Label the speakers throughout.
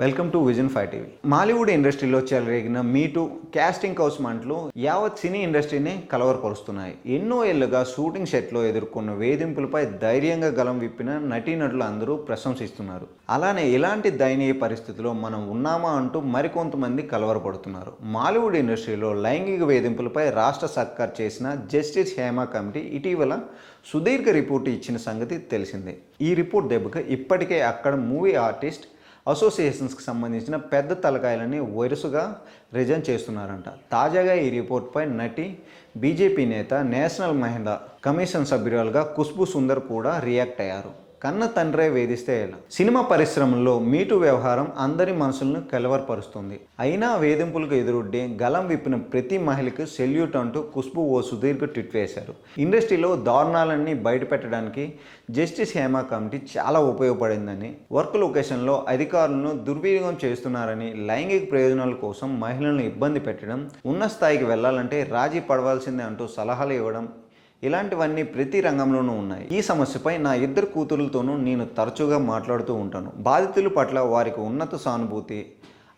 Speaker 1: Welcome to vision five TV. Mollywood ఇండస్ట్రీలో చెలరేగిన meet casting cows మంటలు యావత్ సినీ ఇండస్ట్రీని కలవరపరుస్తున్నాయి. ఎన్నో ఏళ్ళుగా షూటింగ్ సెట్లో ఎదుర్కొన్న వేధింపులపై ధైర్యంగా గలం విప్పిన నటీనటులు అందరూ ప్రశంసిస్తున్నారు. అలానే ఇలాంటి దయనీయ పరిస్థితిలో మనం ఉన్నామా అంటూ మరికొంతమంది కలవరపడుతున్నారు. మాలీవుడ్ ఇండస్ట్రీలో లైంగిక వేధింపులపై రాష్ట్ర సర్కార్ చేసిన జస్టిస్ హేమా కమిటీ ఇటీవల సుదీర్ఘ రిపోర్టు ఇచ్చిన సంగతి తెలిసిందే. ఈ రిపోర్ట్ దెబ్బకు ఇప్పటికే అక్కడ మూవీ ఆర్టిస్ట్ అసోసియేషన్స్కి సంబంధించిన పెద్ద తలకాయలని వరుసగా రిజైన్ చేస్తున్నారంట. తాజాగా ఈ రిపోర్ట్పై నటి బీజేపీ నేత నేషనల్ మహిళా కమిషన్ సభ్యురాలుగా ఖుష్బు సుందర్ కూడా రియాక్ట్ అయ్యారు. కన్న తండ్రే వేధిస్తే ఎలా? సినిమా పరిశ్రమలో మీటు వ్యవహారం అందరి మనసులను కలవరపరుస్తుంది. అయినా వేధింపులకు ఎదురొడ్డి గలం విప్పిన ప్రతి మహిళకు సెల్యూట్ అంటూ ఖుష్బు ఓ సుదీర్ఘ ట్వీట్ వేశారు. ఇండస్ట్రీలో దారుణాలన్నీ బయటపెట్టడానికి జస్టిస్ హేమా కమిటీ చాలా ఉపయోగపడిందని వర్క్ లొకేషన్లో అధికారులను దుర్వినియోగం చేస్తున్నారని లైంగిక ప్రయోజనాల కోసం మహిళలను ఇబ్బంది పెట్టడం ఉన్న స్థాయికి వెళ్ళాలంటే రాజీ పడవలసిందే అంటూ సలహాలు ఇవ్వడం ఇలాంటివన్నీ ప్రతి రంగంలోనూ ఉన్నాయి. ఈ సమస్యపై నా ఇద్దరు కూతురులతోనూ నేను తరచుగా మాట్లాడుతూ ఉంటాను. బాధితుల పట్ల వారికి ఉన్నత సానుభూతి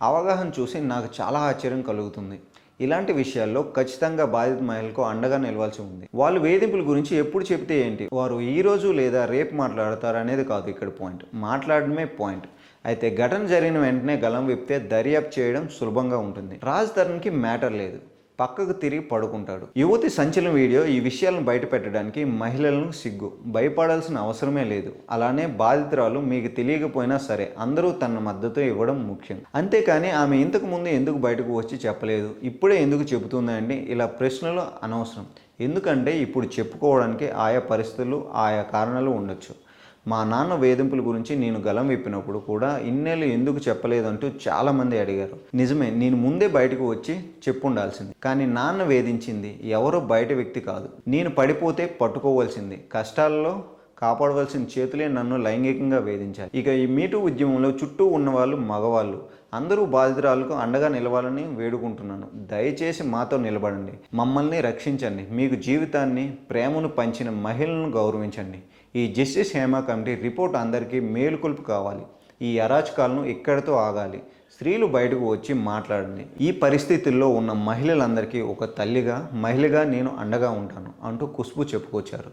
Speaker 1: అవగాహన చూసి నాకు చాలా ఆశ్చర్యం కలుగుతుంది. ఇలాంటి విషయాల్లో ఖచ్చితంగా బాధిత మహిళలకు అండగా నిలవాల్సి ఉంది. వాళ్ళు వేధింపుల గురించి ఎప్పుడు చెప్తే ఏంటి? వారు ఈ రోజు లేదా రేపు మాట్లాడతారు అనేది కాదు ఇక్కడ పాయింట్ మాట్లాడడమే పాయింట్ అయితే ఘటన జరిగిన వెంటనే గలం విప్తే దర్యాప్తు చేయడం సులభంగా ఉంటుంది. రాజ్ తరుణ్కి మ్యాటర్ లేదు. పక్కకు తిరిగి పడుకుంటాడు. యువతి సంచలన వీడియో ఈ విషయాలను బయట పెట్టడానికి మహిళలను సిగ్గు. భయపడాల్సిన అవసరమే లేదు. అలానే బాధితురాలు మీకు తెలియకపోయినా సరే అందరూ తన మద్దతు ఇవ్వడం ముఖ్యం. అంతేకాని ఆమె ఇంతకు ముందు ఎందుకు బయటకు వచ్చి చెప్పలేదు? ఇప్పుడే ఎందుకు చెబుతుందండి? ఇలా ప్రశ్నలు అనవసరం. ఎందుకంటే ఇప్పుడు చెప్పుకోవడానికి ఆయా పరిస్థితులు ఆయా కారణాలు ఉండొచ్చు. మా నాన్న వేధింపుల గురించి నేను గలం విప్పినప్పుడు కూడా ఇన్నేళ్ళు ఎందుకు చెప్పలేదంటూ చాలామంది అడిగారు. నిజమే నేను ముందే బయటకు వచ్చి చెప్పుండాల్సింది. కానీ నాన్న వేధించింది ఎవరో బయట వ్యక్తి కాదు. నేను పడిపోతే పట్టుకోవాల్సింది. కష్టాల్లో కాపాడవలసిన చేతులే నన్ను లైంగికంగా వేధించారు ఇక ఈ మీటూ ఉద్యమంలో చుట్టూ ఉన్నవాళ్ళు మగవాళ్ళు. అందరూ బాధితురాలకు అండగా నిలవాలని వేడుకుంటున్నాను. దయచేసి మాతో నిలబడండి. మమ్మల్ని రక్షించండి. మీకు జీవితాన్ని ప్రేమను పంచిన మహిళలను గౌరవించండి. ఈ జస్టిస్ హేమా కమిటీ రిపోర్ట్ అందరికీ మేలుకొల్పు కావాలి. ఈ అరాచకాలను ఇక్కడితో ఆగాలి? స్త్రీలు బయటకు వచ్చి మాట్లాడండి. ఈ పరిస్థితుల్లో ఉన్న మహిళలందరికీ ఒక తల్లిగా మహిళగా నేను అండగా ఉంటాను అంటూ ఖుష్బు చెప్పుకొచ్చారు.